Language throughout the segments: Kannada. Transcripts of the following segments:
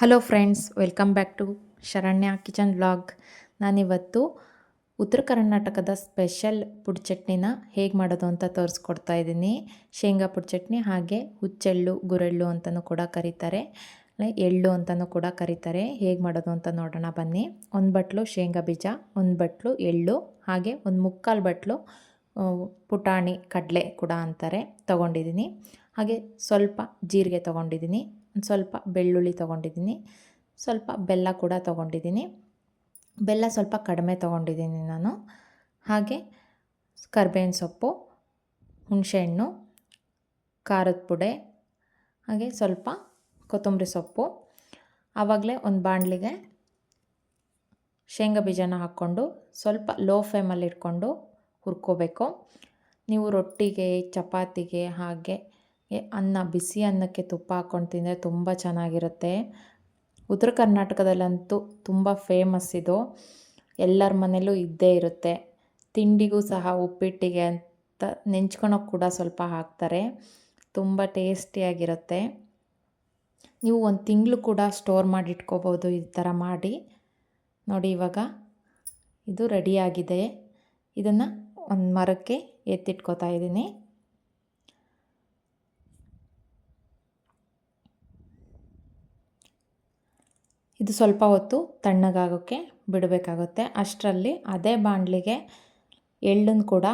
Hello friends welcome back to Sharanya kitchen vlog ನಾನಿವತ್ತು ಉತ್ತರ ಕರ್ನಾಟಕದ ಸ್ಪೆಷಲ್ ಪುಡಿ ಚಟ್ನಿನ ಹೇಗೆ ಮಾಡೋದು ಅಂತ ತೋರಿಸ್ಕೊಡ್ತಾ ಇದ್ದೀನಿ. ಶೇಂಗಾ ಪುಡಿ ಚಟ್ನಿ ಹಾಗೆ ಹುಚ್ಚೆಳ್ಳು, ಗುರೆಳ್ಳು ಅಂತಲೂ ಕೂಡ ಕರೀತಾರೆ. ಎಳ್ಳು ಅಂತಲೂ ಕೂಡ ಕರೀತಾರೆ. ಹೇಗೆ ಮಾಡೋದು ಅಂತ ನೋಡೋಣ ಬನ್ನಿ. ಒಂದು ಬಟ್ಲು ಶೇಂಗಾ ಬೀಜ, ಒಂದು ಬಟ್ಲು ಎಳ್ಳು, ಹಾಗೆ ಒಂದು ಮುಕ್ಕಾಲು ಬಟ್ಲು ಪುಟಾಣಿ, ಕಡಲೆ ಕೂಡ ಅಂತಾರೆ. ತೊಗೊಂಡಿದ್ದೀನಿ ಹಾಗೆ ಸ್ವಲ್ಪ ಜೀರಿಗೆ ತೊಗೊಂಡಿದ್ದೀನಿ ಸ್ವಲ್ಪ ಬೆಳ್ಳುಳ್ಳಿ ತೊಗೊಂಡಿದ್ದೀನಿ. ಸ್ವಲ್ಪ ಬೆಲ್ಲ ಕೂಡ ತೊಗೊಂಡಿದ್ದೀನಿ. ಬೆಲ್ಲ ಸ್ವಲ್ಪ ಕಡಿಮೆ ತೊಗೊಂಡಿದ್ದೀನಿ ನಾನು. ಹಾಗೆ ಕರ್ಬೇವಿನ ಸೊಪ್ಪು, ಹುಣಸೆಹಣ್ಣು, ಖಾರದ ಪುಡಿ, ಹಾಗೆ ಸ್ವಲ್ಪ ಕೊತ್ತಂಬರಿ ಸೊಪ್ಪು. ಆವಾಗಲೇ ಒಂದು ಬಾಣಲಿಗೆ ಶೇಂಗಾ ಬೀಜನ ಹಾಕ್ಕೊಂಡು ಸ್ವಲ್ಪ ಲೋ ಫ್ಲೇಮಲ್ಲಿ ಇಟ್ಕೊಂಡು ಹುರ್ಕೋಬೇಕು. ನೀವು ರೊಟ್ಟಿಗೆ, ಚಪಾತಿಗೆ ಹಾಗೆ ಅನ್ನ, ಬಿಸಿ ಅನ್ನಕ್ಕೆ ತುಪ್ಪ ಹಾಕ್ಕೊಂಡು ತಿಂದರೆ ತುಂಬ ಚೆನ್ನಾಗಿರುತ್ತೆ. ಉತ್ತರ ಕರ್ನಾಟಕದಲ್ಲಂತೂ ತುಂಬ ಫೇಮಸ್ ಇದು. ಎಲ್ಲರ ಮನೇಲೂ ಇದ್ದೇ ಇರುತ್ತೆ. ತಿಂಡಿಗೂ ಸಹ ಉಪ್ಪಿಟ್ಟಿಗೆ ಅಂತ ನೆಂಚ್ಕೊಳಕ್ಕೆ ಕೂಡ ಸ್ವಲ್ಪ ಹಾಕ್ತಾರೆ. ತುಂಬ ಟೇಸ್ಟಿಯಾಗಿರುತ್ತೆ ನೀವು ಒಂದು ತಿಂಗಳು ಕೂಡ ಸ್ಟೋರ್ ಮಾಡಿ ಇಟ್ಕೋಬೋದು ಈ ಥರ ಮಾಡಿ. ನೋಡಿ ಇವಾಗ ಇದು ರೆಡಿಯಾಗಿದೆ ಇದನ್ನು ಒಂದು ಮರಕ್ಕೆ ಎತ್ತಿಟ್ಕೋತಾ ಇದ್ದೀನಿ. ಇದು ಸ್ವಲ್ಪ ಹೊತ್ತು ತಣ್ಣಗಾಗೋಕ್ಕೆ ಬಿಡಬೇಕಾಗುತ್ತೆ. ಅಷ್ಟರಲ್ಲಿ ಅದೇ ಬಾಣಲಿಗೆ ಎಳ್ಳನ್ನು ಕೂಡ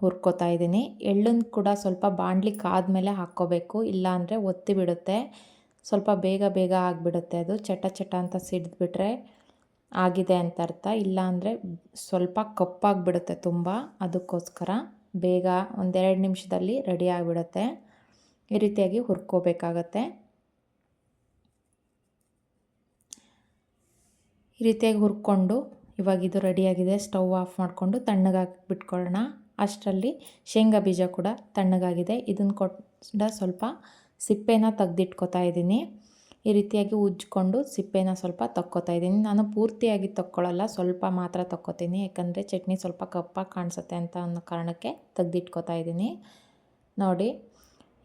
ಹುರ್ಕೋತಾ ಇದ್ದೀನಿ. ಎಳ್ಳನ್ನು ಕೂಡ ಸ್ವಲ್ಪ ಬಾಣಲಿ ಕಾದ್ಮೇಲೆ ಹಾಕ್ಕೋಬೇಕು. ಇಲ್ಲಾಂದರೆ ಒತ್ತಿ ಬಿಡುತ್ತೆ. ಸ್ವಲ್ಪ ಬೇಗ ಬೇಗ ಆಗಿಬಿಡುತ್ತೆ ಅದು. ಚಟ ಚಟ ಅಂತ ಸಿಡಿದ್ಬಿಟ್ರೆ ಆಗಿದೆ ಅಂತ ಅರ್ಥ. ಇಲ್ಲಾಂದರೆ ಸ್ವಲ್ಪ ಕಪ್ಪಾಗಿಬಿಡುತ್ತೆ ತುಂಬ. ಅದಕ್ಕೋಸ್ಕರ ಬೇಗ ಒಂದೆರಡು ನಿಮಿಷದಲ್ಲಿ ರೆಡಿ ಆಗಿಬಿಡುತ್ತೆ. ಈ ರೀತಿಯಾಗಿ ಹುರ್ಕೋಬೇಕಾಗತ್ತೆ. ಈ ರೀತಿಯಾಗಿ ಹುರ್ಕೊಂಡು ಇವಾಗ ಇದು ರೆಡಿಯಾಗಿದೆ, ಸ್ಟವ್ ಆಫ್ ಮಾಡಿಕೊಂಡು ತಣ್ಣಗಾಗಿ ಬಿಟ್ಕೊಳ್ಳೋಣ. ಅಷ್ಟರಲ್ಲಿ ಶೇಂಗಾ ಬೀಜ ಕೂಡ ತಣ್ಣಗಾಗಿದೆ. ಇದನ್ನು ಕೊಟ್ಟ ಸ್ವಲ್ಪ ಸಿಪ್ಪೆನ ತೆಗ್ದಿಟ್ಕೊತಾ ಇದ್ದೀನಿ. ಈ ರೀತಿಯಾಗಿ ಉಜ್ಜಿಕೊಂಡು ಸಿಪ್ಪೆನ ಸ್ವಲ್ಪ ತಕ್ಕೋತಾ ಇದ್ದೀನಿ. ನಾನು ಪೂರ್ತಿಯಾಗಿ ತಕ್ಕೊಳ್ಳಲ್ಲ ಸ್ವಲ್ಪ ಮಾತ್ರ ತಕ್ಕೋತೀನಿ. ಯಾಕಂದರೆ ಚಟ್ನಿ ಸ್ವಲ್ಪ ಕಪ್ಪಾಗಿ ಕಾಣಿಸುತ್ತೆ ಅಂತ ಅನ್ನೋ ಕಾರಣಕ್ಕೆ ತೆಗ್ದಿಟ್ಕೊತಾ ಇದ್ದೀನಿ. ನೋಡಿ,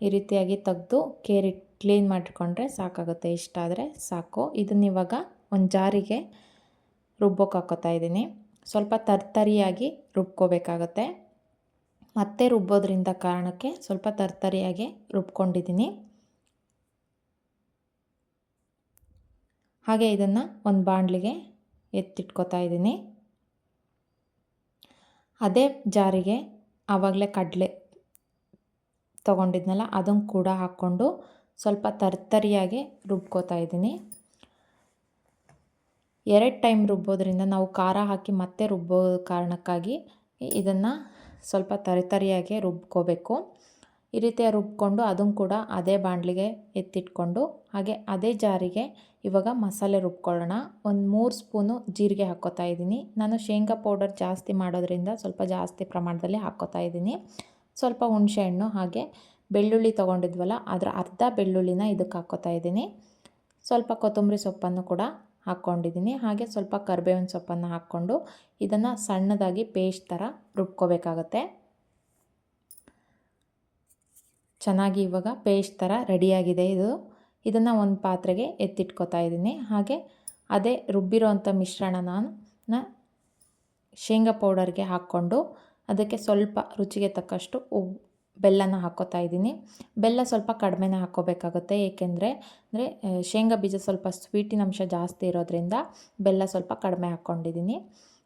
ಈ ರೀತಿಯಾಗಿ ತೆಗೆದು ಕೇರಿ ಕ್ಲೀನ್ ಮಾಡಿಕೊಂಡ್ರೆ ಸಾಕಾಗುತ್ತೆ. ಇಷ್ಟ ಆದರೆ ಸಾಕು. ಇದನ್ನ ಇವಾಗ ಒಂದು ಜಾರಿಗೆ ರುಬ್ಬೋಕೆ ಹಾಕೋತಾ ಇದ್ದೀನಿ. ಸ್ವಲ್ಪ ತರ್ತರಿಯಾಗಿ ರುಬ್ಕೋಬೇಕಾಗತ್ತೆ. ಮತ್ತೆ ರುಬ್ಬೋದ್ರಿಂದ ಕಾರಣಕ್ಕೆ ಸ್ವಲ್ಪ ತರ್ತರಿಯಾಗಿ ರುಬ್ಕೊಂಡಿದ್ದೀನಿ. ಹಾಗೆ ಇದನ್ನು ಒಂದು ಬಾಣಲಿಗೆ ಎತ್ತಿಟ್ಕೋತಾ ಇದ್ದೀನಿ. ಅದೇ ಜಾರಿಗೆ ಆವಾಗಲೇ ಕಡಲೆ ತಗೊಂಡಿದ್ನಲ್ಲ ಅದನ್ನು ಕೂಡ ಹಾಕ್ಕೊಂಡು ಸ್ವಲ್ಪ ತರ್ತರಿಯಾಗಿ ರುಬ್ಕೋತಾ ಇದ್ದೀನಿ. ಎರಡು ಟೈಮ್ ರುಬ್ಬೋದ್ರಿಂದ ನಾವು ಖಾರ ಹಾಕಿ ಮತ್ತೆ ರುಬ್ಬೋ ಕಾರಣಕ್ಕಾಗಿ ಇದನ್ನು ಸ್ವಲ್ಪ ತರಿತರಿಯಾಗಿ ರುಬ್ಕೋಬೇಕು. ಈ ರೀತಿಯ ರುಬ್ಕೊಂಡು ಅದನ್ನು ಕೂಡ ಅದೇ ಬಾಣಲಿಗೆ ಎತ್ತಿಟ್ಕೊಂಡು ಹಾಗೆ ಅದೇ ಜಾರಿಗೆ ಇವಾಗ ಮಸಾಲೆ ರುಬ್ಕೊಳ್ಳೋಣ. ಒಂದು ಮೂರು ಸ್ಪೂನು ಜೀರಿಗೆ ಹಾಕ್ಕೋತಾ ಇದ್ದೀನಿ. ನಾನು ಶೇಂಗಾ ಪೌಡರ್ ಜಾಸ್ತಿ ಮಾಡೋದ್ರಿಂದ ಸ್ವಲ್ಪ ಜಾಸ್ತಿ ಪ್ರಮಾಣದಲ್ಲಿ ಹಾಕ್ಕೋತಾ ಇದ್ದೀನಿ. ಸ್ವಲ್ಪ ಹುಣಸೆಹಣ್ಣು ಹಾಗೆ ಬೆಳ್ಳುಳ್ಳಿ ತೊಗೊಂಡಿದ್ವಲ್ಲ, ಅದರ ಅರ್ಧ ಬೆಳ್ಳುಳ್ಳಿನ ಇದಕ್ಕೆ ಹಾಕ್ಕೋತಾ ಇದ್ದೀನಿ. ಸ್ವಲ್ಪ ಕೊತ್ತಂಬರಿ ಸೊಪ್ಪನ್ನು ಕೂಡ ಹಾಕ್ಕೊಂಡಿದ್ದೀನಿ. ಹಾಗೆ ಸ್ವಲ್ಪ ಕರ್ಬೇವಿನ ಸೊಪ್ಪನ್ನು ಹಾಕ್ಕೊಂಡು ಇದನ್ನು ಸಣ್ಣದಾಗಿ ಪೇಸ್ಟ್ ಥರ ರುಬ್ಕೋಬೇಕಾಗತ್ತೆ. ಚೆನ್ನಾಗಿ ಇವಾಗ ಪೇಸ್ಟ್ ಥರ ರೆಡಿಯಾಗಿದೆ ಇದು. ಇದನ್ನು ಒಂದು ಪಾತ್ರೆಗೆ ಎತ್ತಿಟ್ಕೊತಾ ಇದ್ದೀನಿ. ಹಾಗೆ ಅದೇ ರುಬ್ಬಿರೋವಂಥ ಮಿಶ್ರಣ ನಾನು ನ ಶೇಂಗಾ ಪೌಡರ್ಗೆ ಹಾಕ್ಕೊಂಡು ಅದಕ್ಕೆ ಸ್ವಲ್ಪ ರುಚಿಗೆ ತಕ್ಕಷ್ಟು ಉ ಬೆಲ್ಲನ ಹಾಕೋತಾ ಇದ್ದೀನಿ. ಬೆಲ್ಲ ಸ್ವಲ್ಪ ಕಡಿಮೆನೇ ಹಾಕ್ಕೋಬೇಕಾಗುತ್ತೆ ಏಕೆಂದರೆ, ಅಂದರೆ ಶೇಂಗಾ ಬೀಜ ಸ್ವಲ್ಪ ಸ್ವೀಟಿನ ಅಂಶ ಜಾಸ್ತಿ ಇರೋದ್ರಿಂದ ಬೆಲ್ಲ ಸ್ವಲ್ಪ ಕಡಿಮೆ ಹಾಕ್ಕೊಂಡಿದ್ದೀನಿ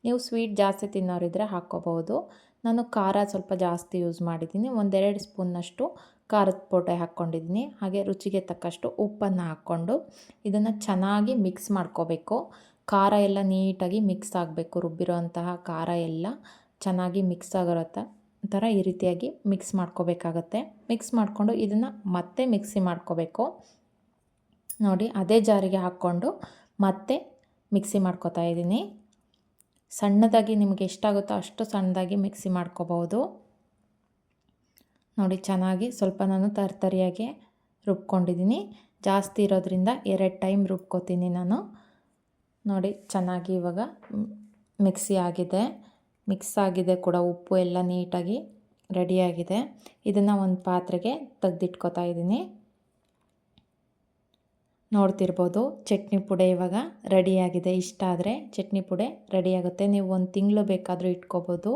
ನೀವು ಸ್ವೀಟ್ ಜಾಸ್ತಿ ತಿನ್ನೋರಿದ್ರೆ ಹಾಕ್ಕೋಬೋದು ನಾನು ಖಾರ ಸ್ವಲ್ಪ ಜಾಸ್ತಿ ಯೂಸ್ ಮಾಡಿದ್ದೀನಿ. ಒಂದೆರಡು ಸ್ಪೂನ್ನಷ್ಟು ಖಾರದ ಪೋಟೆ ಹಾಕ್ಕೊಂಡಿದ್ದೀನಿ ಹಾಗೆ ರುಚಿಗೆ ತಕ್ಕಷ್ಟು ಉಪ್ಪನ್ನು ಹಾಕ್ಕೊಂಡು ಇದನ್ನು ಚೆನ್ನಾಗಿ ಮಿಕ್ಸ್ ಮಾಡ್ಕೋಬೇಕು. ಖಾರ ಎಲ್ಲ ನೀಟಾಗಿ ಮಿಕ್ಸ್ ಆಗಬೇಕು. ರುಬ್ಬಿರೋಂತಹ ಖಾರ ಎಲ್ಲ ಚೆನ್ನಾಗಿ ಮಿಕ್ಸ್ ಆಗಿರೋ ತ- ಥರ ಈ ರೀತಿಯಾಗಿ ಮಿಕ್ಸ್ ಮಾಡ್ಕೋಬೇಕಾಗತ್ತೆ. ಮಿಕ್ಸ್ ಮಾಡಿಕೊಂಡು ಇದನ್ನು ಮತ್ತೆ ಮಿಕ್ಸಿ ಮಾಡ್ಕೋಬೇಕು. ನೋಡಿ, ಅದೇ ಜಾರಿಗೆ ಹಾಕ್ಕೊಂಡು ಮತ್ತೆ ಮಿಕ್ಸಿ ಮಾಡ್ಕೋತಾ ಇದ್ದೀನಿ. ಸಣ್ಣದಾಗಿ ನಿಮಗೆ ಎಷ್ಟಾಗುತ್ತೋ ಅಷ್ಟು ಸಣ್ಣದಾಗಿ ಮಿಕ್ಸಿ ಮಾಡ್ಕೋಬೋದು ನೋಡಿ, ಚೆನ್ನಾಗಿ ಸ್ವಲ್ಪ ನಾನು ತರ್ತರಿಯಾಗಿ ರುಬ್ಕೊಂಡಿದ್ದೀನಿ. ಜಾಸ್ತಿ ಇರೋದ್ರಿಂದ ಎರಡು ಟೈಮ್ ರುಬ್ಕೋತೀನಿ ನಾನು. ನೋಡಿ, ಚೆನ್ನಾಗಿ ಇವಾಗ ಮಿಕ್ಸಿ ಆಗಿದೆ. ಮಿಕ್ಸ್ ಆಗಿದೆ ಕೂಡ, ಉಪ್ಪು ಎಲ್ಲ ನೀಟಾಗಿ ರೆಡಿಯಾಗಿದೆ. ಇದನ್ನು ಒಂದು ಪಾತ್ರೆಗೆ ತೆಗೆದಿಟ್ಕೋತಾ ಇದ್ದೀನಿ. ನೋಡ್ತಿರ್ಬೋದು, ಚಟ್ನಿ ಪುಡೆ ಇವಾಗ ರೆಡಿಯಾಗಿದೆ. ಇಷ್ಟ ಆದರೆ ಚಟ್ನಿ ಪುಡೆ ರೆಡಿಯಾಗುತ್ತೆ. ನೀವು ಒಂದು ತಿಂಗಳು ಬೇಕಾದರೂ ಇಟ್ಕೋಬೋದು.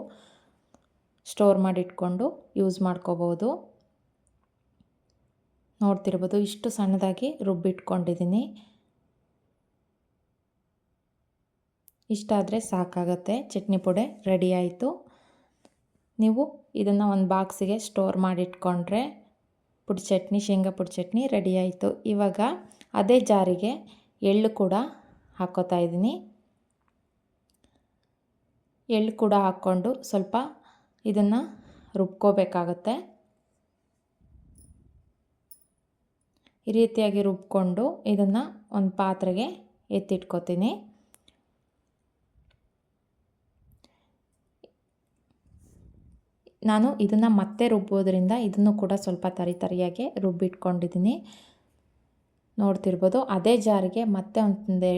ಸ್ಟೋರ್ ಮಾಡಿಟ್ಕೊಂಡು ಯೂಸ್ ಮಾಡ್ಕೋಬೋದು. ನೋಡ್ತಿರ್ಬೋದು, ಇಷ್ಟು ಸಣ್ಣದಾಗಿ ರುಬ್ಬಿಟ್ಕೊಂಡಿದ್ದೀನಿ. ಇಷ್ಟ ಆದರೆ ಸಾಕಾಗತ್ತೆ. ಚಟ್ನಿ ಪುಡಿ ರೆಡಿ ಆಯಿತು. ನೀವು ಇದನ್ನು ಒಂದು ಬಾಕ್ಸಿಗೆ ಸ್ಟೋರ್ ಮಾಡಿಟ್ಕೊಂಡ್ರೆ ಪುಡಿ ಚಟ್ನಿ, ಶೇಂಗಾ ಪುಡಿ ಚಟ್ನಿ ರೆಡಿ ಆಯಿತು. ಇವಾಗ ಅದೇ ಜಾರಿಗೆ ಎಳ್ಳು ಕೂಡ ಹಾಕೋತಾ ಇದ್ದೀನಿ. ಎಳ್ಳು ಕೂಡ ಹಾಕ್ಕೊಂಡು ಸ್ವಲ್ಪ ಇದನ್ನು ರುಬ್ಕೋಬೇಕಾಗತ್ತೆ. ಈ ರೀತಿಯಾಗಿ ರುಬ್ಕೊಂಡು ಇದನ್ನು ಒಂದು ಪಾತ್ರೆಗೆ ಎತ್ತಿಟ್ಕೊತೀನಿ. ನಾನು ಇದನ್ನು ಮತ್ತೆ ರುಬ್ಬೋದ್ರಿಂದ ಇದನ್ನು ಕೂಡ ಸ್ವಲ್ಪ ತರಿ ತರಿಯಾಗಿ ರುಬ್ಬಿಟ್ಕೊಂಡಿದ್ದೀನಿ. ನೋಡ್ತಿರ್ಬೋದು ಅದೇ ಜಾರಿಗೆ ಮತ್ತೆ ಒಂದು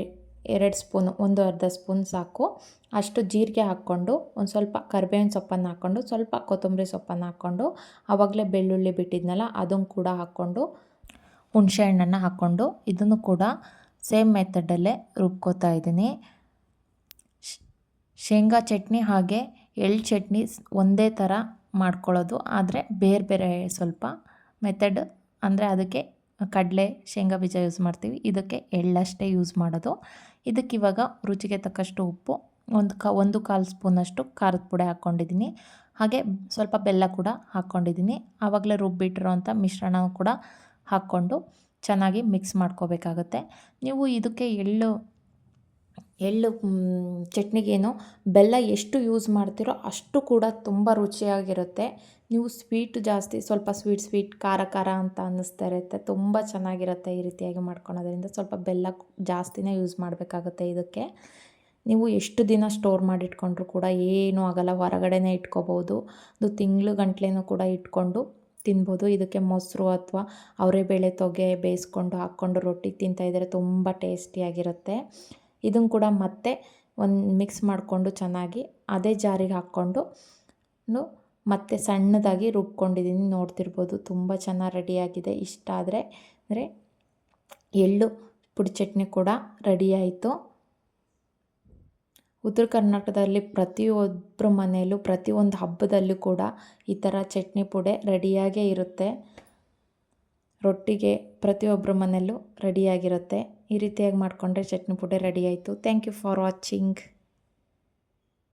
ಎರಡು ಸ್ಪೂನು, ಒಂದು ಅರ್ಧ ಸ್ಪೂನ್ ಸಾಕು. ಅಷ್ಟು ಜೀರಿಗೆ ಹಾಕ್ಕೊಂಡು ಒಂದು ಸ್ವಲ್ಪ ಕರಿಬೇವಿನ ಸೊಪ್ಪನ್ನು ಹಾಕ್ಕೊಂಡು, ಸ್ವಲ್ಪ ಕೊತ್ತಂಬರಿ ಸೊಪ್ಪನ್ನು ಹಾಕ್ಕೊಂಡು ಆವಾಗಲೇ ಬೆಳ್ಳುಳ್ಳಿ ಬಿಟ್ಟಿದ್ನಲ್ಲ ಅದನ್ನು ಕೂಡ ಹಾಕ್ಕೊಂಡು, ಹುಣಸೆ ಹಣ್ಣನ್ನು ಹಾಕ್ಕೊಂಡು ಇದನ್ನು ಕೂಡ ಸೇಮ್ ಮೆಥಡಲ್ಲೇ ರುಬ್ಕೋತಾ ಇದ್ದೀನಿ. ಶೇಂಗಾ ಚಟ್ನಿ ಹಾಗೆ ಎಳ್ಳು ಚಟ್ನಿ ಒಂದೇ ಥರ ಮಾಡ್ಕೊಳ್ಳೋದು. ಆದರೆ ಬೇರೆ ಬೇರೆ ಸ್ವಲ್ಪ ಮೆಥಡ್ ಅಂದರೆ ಅದಕ್ಕೆ ಕಡಲೆ, ಶೇಂಗಾ ಬೀಜ ಯೂಸ್ ಮಾಡ್ತೀವಿ. ಇದಕ್ಕೆ ಎಳ್ಳಷ್ಟೇ ಯೂಸ್ ಮಾಡೋದು. ಇದಕ್ಕೆ ಇವಾಗ ರುಚಿಗೆ ತಕ್ಕಷ್ಟು ಉಪ್ಪು, ಒಂದು ಕ, ಒಂದು ಕಾಲು ಸ್ಪೂನಷ್ಟು ಖಾರದ ಪುಡಿ ಹಾಕ್ಕೊಂಡಿದ್ದೀನಿ. ಹಾಗೆ ಸ್ವಲ್ಪ ಬೆಲ್ಲ ಕೂಡ ಹಾಕ್ಕೊಂಡಿದ್ದೀನಿ. ಆವಾಗಲೇ ರುಬ್ಬಿಟ್ಟಿರೋ ಅಂಥ ಮಿಶ್ರಣ ಕೂಡ ಹಾಕ್ಕೊಂಡು ಚೆನ್ನಾಗಿ ಮಿಕ್ಸ್ ಮಾಡ್ಕೋಬೇಕಾಗುತ್ತೆ. ನೀವು ಇದಕ್ಕೆ ಎಳ್ಳು ಎಳ್ಳು ಚಟ್ನಿಗೇನು ಬೆಲ್ಲ ಎಷ್ಟು ಯೂಸ್ ಮಾಡ್ತೀರೋ ಅಷ್ಟು ಕೂಡ ತುಂಬ ರುಚಿಯಾಗಿರುತ್ತೆ. ನೀವು ಸ್ವೀಟ್ ಜಾಸ್ತಿ, ಸ್ವಲ್ಪ ಸ್ವೀಟ್ ಸ್ವೀಟ್, ಖಾರ ಖಾರ ಅಂತ ಅನ್ನಿಸ್ತಾ ಇರುತ್ತೆ. ತುಂಬ ಚೆನ್ನಾಗಿರುತ್ತೆ ಈ ರೀತಿಯಾಗಿ ಮಾಡ್ಕೊಳೋದ್ರಿಂದ. ಸ್ವಲ್ಪ ಬೆಲ್ಲ ಜಾಸ್ತಿನೇ ಯೂಸ್ ಮಾಡಬೇಕಾಗುತ್ತೆ ಇದಕ್ಕೆ. ನೀವು ಎಷ್ಟು ದಿನ ಸ್ಟೋರ್ ಮಾಡಿಟ್ಕೊಂಡ್ರು ಕೂಡ ಏನೂ ಆಗೋಲ್ಲ. ಹೊರಗಡೆನೇ ಇಟ್ಕೋಬೋದು. ಅದು ತಿಂಗಳು ಗಂಟ್ಲೆನೂ ಕೂಡ ಇಟ್ಕೊಂಡು ತಿನ್ಬೋದು. ಇದಕ್ಕೆ ಮೊಸರು ಅಥವಾ ಅವರೇ ಬೇಳೆ ತೊಗೆ ಬೇಯಿಸ್ಕೊಂಡು ಹಾಕ್ಕೊಂಡು ರೊಟ್ಟಿ ತಿಂತಾಯಿದ್ರೆ ತುಂಬ ಟೇಸ್ಟಿಯಾಗಿರುತ್ತೆ. ಇದನ್ನು ಕೂಡ ಮತ್ತೆ ಒಂದು ಮಿಕ್ಸ್ ಮಾಡಿಕೊಂಡು ಚೆನ್ನಾಗಿ ಅದೇ ಜಾರಿಗೆ ಹಾಕ್ಕೊಂಡು ಮತ್ತೆ ಸಣ್ಣದಾಗಿ ರುಬ್ಕೊಂಡಿದ್ದೀನಿ. ನೋಡ್ತಿರ್ಬೋದು ತುಂಬ ಚೆನ್ನಾಗಿ ರೆಡಿಯಾಗಿದೆ ಇಷ್ಟ ಆದರೆ, ಅಂದರೆ ಎಳ್ಳು ಪುಡಿ ಚಟ್ನಿ ಕೂಡ ರೆಡಿಯಾಯಿತು ಉತ್ತರ ಕರ್ನಾಟಕದಲ್ಲಿ ಪ್ರತಿಯೊಬ್ಬರ ಮನೆಯಲ್ಲೂ ಪ್ರತಿಯೊಂದು ಹಬ್ಬದಲ್ಲೂ ಕೂಡ ಈ ಥರ ಚಟ್ನಿ ಪುಡಿ ರೆಡಿಯಾಗೇ ಇರುತ್ತೆ. ರೊಟ್ಟಿಗೆ ಪ್ರತಿಯೊಬ್ಬರ ಮನೆಯಲ್ಲೂ ರೆಡಿಯಾಗಿರುತ್ತೆ. ಈ ರೀತಿಯಾಗಿ ಮಾಡಿಕೊಂಡ್ರೆ ಚಟ್ನಿ ಪುಡಿ ರೆಡಿ ಆಯಿತು. Thank you for watching